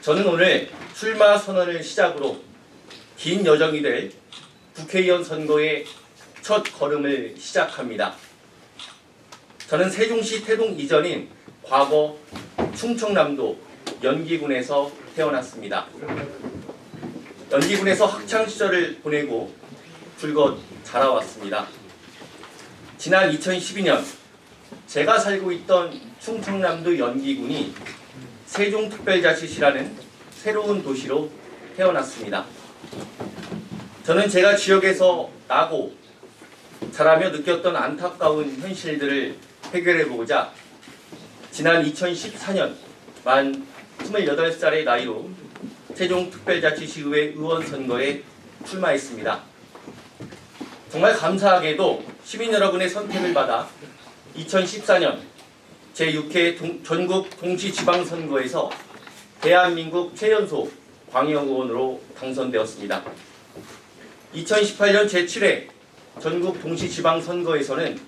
저는 오늘 출마 선언을 시작으로 긴 여정이 될 국회의원 선거의 첫 걸음을 시작합니다. 저는 세종시 태동 이전인 과거 충청남도 연기군에서 태어났습니다. 연기군에서 학창 시절을 보내고 불긋 자라왔습니다. 지난 2012년 제가 살고 있던 충청남도 연기군이 세종특별자치시라는 새로운 도시로 태어났습니다. 저는 제가 지역에서 나고 자라며 느꼈던 안타까운 현실들을 해결해 보고자 지난 2014년 만 28살의 나이로 세종특별자치시의회 의원 선거에 출마했습니다. 정말 감사하게도 시민 여러분의 선택을 받아 2014년 제6회 동- 전국 동시지방선거에서 대한민국 최연소 광역 의원으로 당선되었습니다. 2018년 제7회 전국 동시지방선거에서는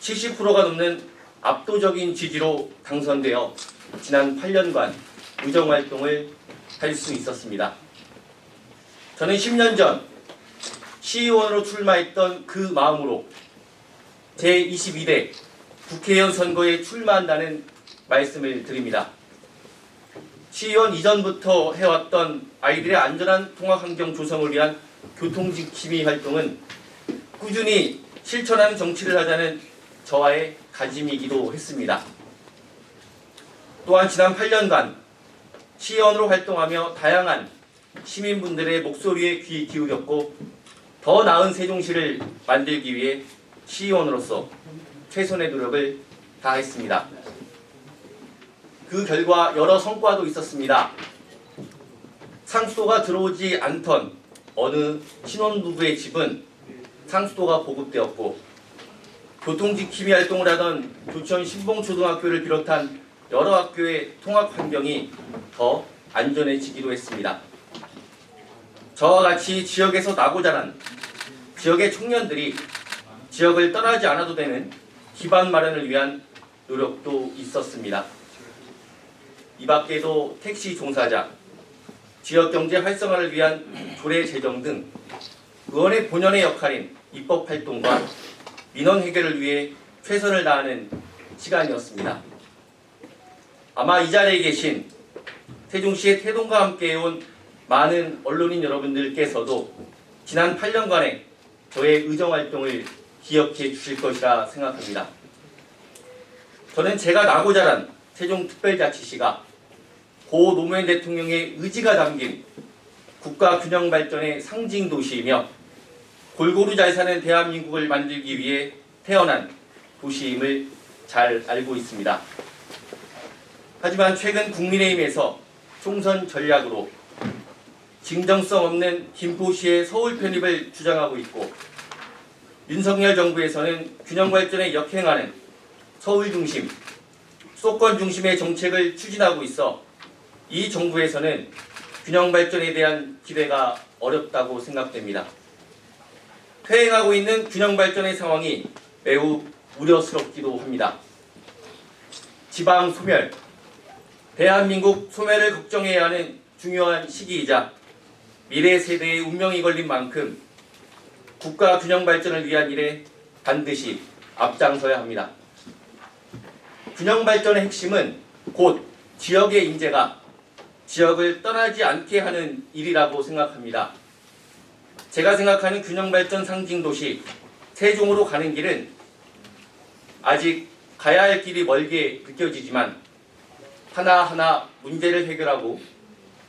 70%가 넘는 압도적인 지지로 당선되어 지난 8년간 의정활동을 할 수 있었습니다. 저는 10년 전 시의원으로 출마했던 그 마음으로 제22대 국회의원 선거에 출마한다는 말씀을 드립니다. 시의원 이전부터 해왔던 아이들의 안전한 통학 환경 조성을 위한 교통지킴이 활동은 꾸준히 실천하는 정치를 하자는 저와의 다짐이기도 했습니다. 또한 지난 8년간 시의원으로 활동하며 다양한 시민분들의 목소리에 귀 기울였고 더 나은 세종시를 만들기 위해 시의원으로서 최선의 노력을 다했습니다. 그 결과 여러 성과도 있었습니다. 상수도가 들어오지 않던 어느 신혼부부의 집은 상수도가 보급되었고 교통지킴이 활동을 하던 교천 신봉초등학교를 비롯한 여러 학교의 통학 환경이 더 안전해지기도 했습니다. 저와 같이 지역에서 나고 자란 지역의 청년들이 지역을 떠나지 않아도 되는 기반 마련을 위한 노력도 있었습니다. 이 밖에도 택시 종사자, 지역 경제 활성화를 위한 조례 제정 등 의원의 본연의 역할인 입법 활동과 민원 해결을 위해 최선을 다하는 시간이었습니다. 아마 이 자리에 계신 세종시의 태동과 함께 해온 많은 언론인 여러분들께서도 지난 8년간의 저의 의정 활동을 기억해 주실 것이라 생각합니다. 저는 제가 나고 자란 세종특별자치시가 고 노무현 대통령의 의지가 담긴 국가 균형 발전의 상징 도시이며 골고루 잘 사는 대한민국을 만들기 위해 태어난 도시임을 잘 알고 있습니다. 하지만 최근 국민의힘에서 총선 전략으로 진정성 없는 김포시의 서울 편입을 주장하고 있고 윤석열 정부에서는 균형 발전에 역행하는 서울 중심, 수도권 중심의 정책을 추진하고 있어 이 정부에서는 균형 발전에 대한 기대가 어렵다고 생각됩니다. 퇴행하고 있는 균형 발전의 상황이 매우 우려스럽기도 합니다. 지방 소멸, 대한민국 소멸을 걱정해야 하는 중요한 시기이자 미래 세대의 운명이 걸린 만큼 국가 균형 발전을 위한 일에 반드시 앞장서야 합니다. 균형 발전의 핵심은 곧 지역의 인재가 지역을 떠나지 않게 하는 일이라고 생각합니다. 제가 생각하는 균형 발전 상징 도시 세종으로 가는 길은 아직 가야 할 길이 멀게 느껴지지만 하나하나 문제를 해결하고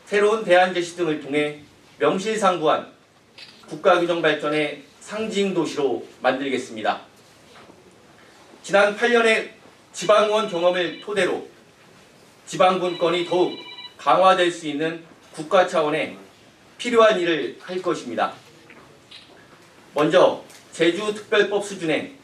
새로운 대안 제시 등을 통해 명실상부한 국가균형 발전의 상징 도시로 만들겠습니다. 지난 8년의 지방의원 경험을 토대로 지방분권이 더욱 강화될 수 있는 국가 차원의 필요한 일을 할 것입니다. 먼저 제주특별법 수준의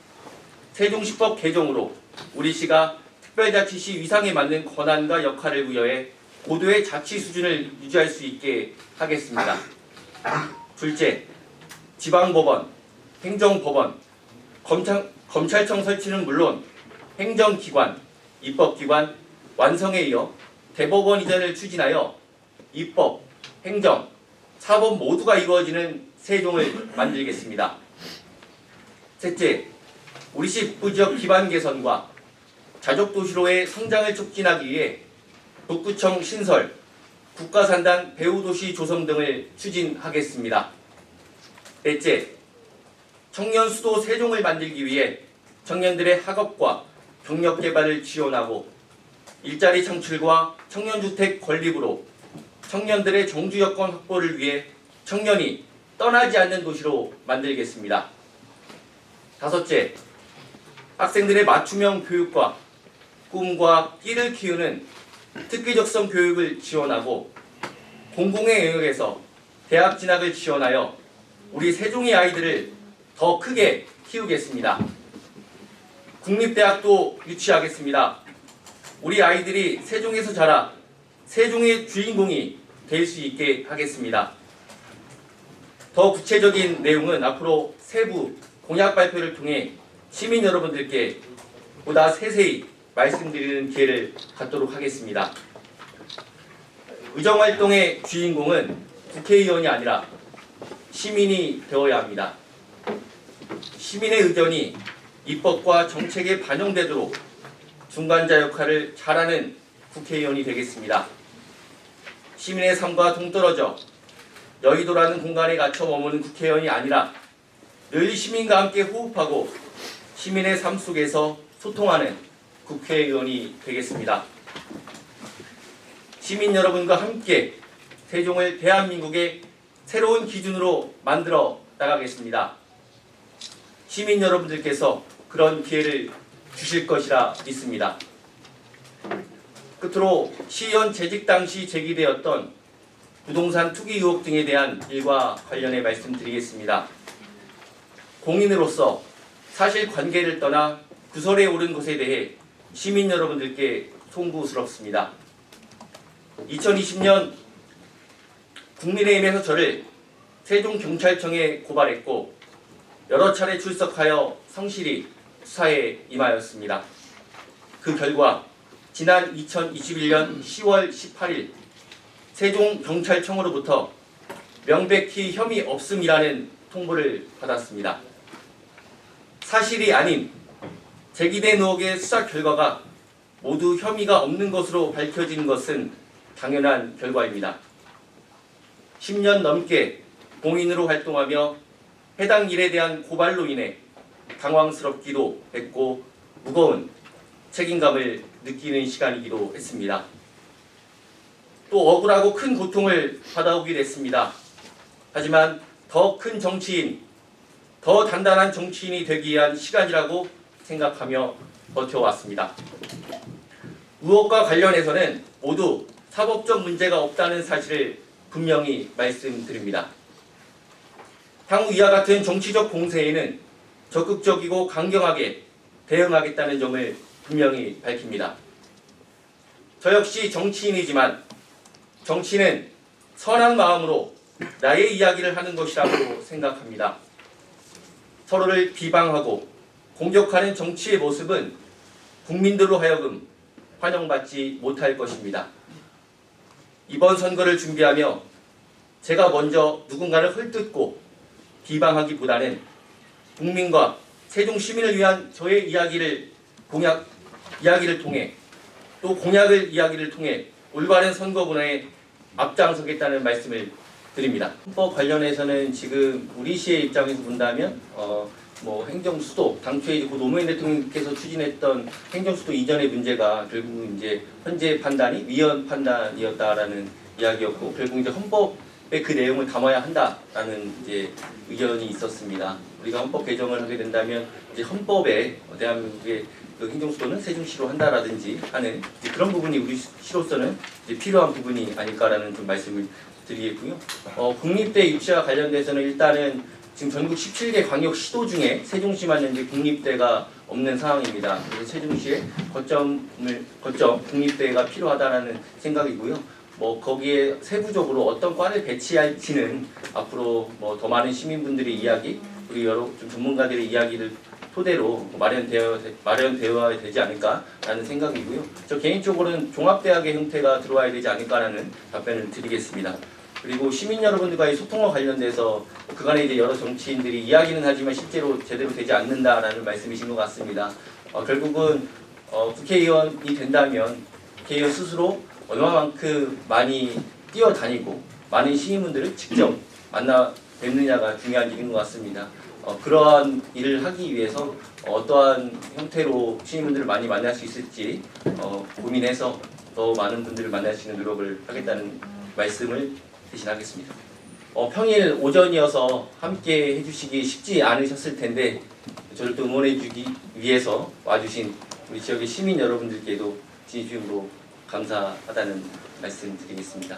세종시법 개정으로 우리 시가 특별자치시 위상에 맞는 권한과 역할을 부여해 고도의 자치 수준을 유지할 수 있게 하겠습니다. 둘째, 지방법원, 행정법원, 검찰, 검찰청 설치는 물론 행정기관, 입법기관 완성에 이어 대법원 이전을 추진하여 입법, 행정, 사법 모두가 이루어지는 세종을 만들겠습니다. 셋째, 우리 시 북부 지역 기반 개선과 자족 도시로의 성장을 촉진하기 위해 북구청 신설, 국가산단 배후도시 조성 등을 추진하겠습니다. 넷째, 청년 수도 세종을 만들기 위해 청년들의 학업과 경력 개발을 지원하고 일자리 창출과 청년주택 건립으로 청년들의 정주 여건 확보를 위해 청년이 떠나지 않는 도시로 만들겠습니다. 다섯째, 학생들의 맞춤형 교육과 꿈과 끼를 키우는 특기적성 교육을 지원하고 공공의 영역에서 대학 진학을 지원하여 우리 세종의 아이들을 더 크게 키우겠습니다. 국립대학도 유치하겠습니다. 우리 아이들이 세종에서 자라 세종의 주인공이 될 수 있게 하겠습니다. 더 구체적인 내용은 앞으로 세부 공약 발표를 통해 시민 여러분들께 보다 세세히 말씀드리는 기회를 갖도록 하겠습니다. 의정활동의 주인공은 국회의원이 아니라 시민이 되어야 합니다. 시민의 의견이 입법과 정책에 반영되도록 중간자 역할을 잘하는 국회의원이 되겠습니다. 시민의 삶과 동떨어져 여의도라는 공간에 갇혀 머무는 국회의원이 아니라 늘 시민과 함께 호흡하고 시민의 삶 속에서 소통하는 국회의원이 되겠습니다. 시민 여러분과 함께 세종을 대한민국의 새로운 기준으로 만들어 나가겠습니다. 시민 여러분들께서 그런 기회를 주실 것이라 믿습니다. 끝으로 시의원 재직 당시 제기되었던 부동산 투기 의혹 등에 대한 일과 관련해 말씀드리겠습니다. 공인으로서 사실 관계를 떠나 구설에 오른 것에 대해 시민 여러분들께 송구스럽습니다. 2020년 국민의힘에서 저를 세종경찰청에 고발했고 여러 차례 출석하여 성실히 수사에 임하였습니다. 그 결과 지난 2021년 10월 18일 세종경찰청으로부터 명백히 혐의 없음이라는 통보를 받았습니다. 사실이 아닌 제기된 의혹의 수사 결과가 모두 혐의가 없는 것으로 밝혀진 것은 당연한 결과입니다. 10년 넘게 공인으로 활동하며 해당 일에 대한 고발로 인해 당황스럽기도 했고 무거운 책임감을 느끼는 시간이기도 했습니다. 또 억울하고 큰 고통을 받아오기도 했습니다. 하지만 더 큰 정치인, 더 단단한 정치인이 되기 위한 시간이라고 생각하며 버텨왔습니다. 의혹과 관련해서는 모두 사법적 문제가 없다는 사실을 분명히 말씀드립니다. 향후 이와 같은 정치적 공세에는 적극적이고 강경하게 대응하겠다는 점을 분명히 밝힙니다. 저 역시 정치인이지만 정치는 선한 마음으로 나의 이야기를 하는 것이라고 생각합니다. 서로를 비방하고 공격하는 정치의 모습은 국민들로 하여금 환영받지 못할 것입니다. 이번 선거를 준비하며 제가 먼저 누군가를 헐뜯고 비방하기보다는 국민과 세종 시민을 위한 저의 이야기를 공약 이야기를 통해 또 공약을 이야기를 통해 올바른 선거 문화에 앞장서겠다는 말씀을 드립니다. 헌법 관련해서는 지금 우리 시의 입장에서 본다면 어, 뭐 행정 수도 당초에 이제 고 노무현 대통령께서 추진했던 행정 수도 이전의 문제가 결국 이제 현재 판단이 위헌 판단이었다라는 이야기였고 결국 이제 헌법에 그 내용을 담아야 한다라는 이제 의견이 있었습니다. 우리가 헌법 개정을 하게 된다면 이제 헌법에 대한민국의 그 행정 수도는 세종시로 한다라든지 하는 이제 그런 부분이 우리 시로서는 필요한 부분이 아닐까라는 좀 말씀을 드리겠고요. 어, 국립대 유치와 관련돼서는 일단은 지금 전국 17개 광역 시도 중에 세종시만 현재 국립대가 없는 상황입니다. 그래서 세종시에 거점을 거점 국립대가 필요하다라는 생각이고요. 뭐 거기에 세부적으로 어떤 과를 배치할지는 앞으로 뭐 더 많은 시민분들의 이야기, 우리 여러 좀 전문가들의 이야기를 토대로 마련되어 마련되어야 되지 않을까라는 생각이고요. 저 개인적으로는 종합대학의 형태가 들어와야 되지 않을까라는 답변을 드리겠습니다. 그리고 시민 여러분들과의 소통과 관련돼서 그간에 이제 여러 정치인들이 이야기는 하지만 실제로 제대로 되지 않는다라는 말씀이신 것 같습니다. 어, 결국은 어, 국회의원이 된다면 국회의원 스스로 얼마만큼 많이 뛰어다니고 많은 시민분들을 직접 만나 뵙느냐가 중요한 일인 것 같습니다. 어, 그러한 일을 하기 위해서 어떠한 형태로 시민분들을 많이 만날 수 있을지 어, 고민해서 더 많은 분들을 만날 수 있는 노력을 하겠다는 말씀을 대신하겠습니다. 어, 평일 오전이어서 함께 해주시기 쉽지 않으셨을 텐데 저를 또 응원해주기 위해서 와주신 우리 지역의 시민 여러분들께도 진심으로 감사하다는 말씀 드리겠습니다.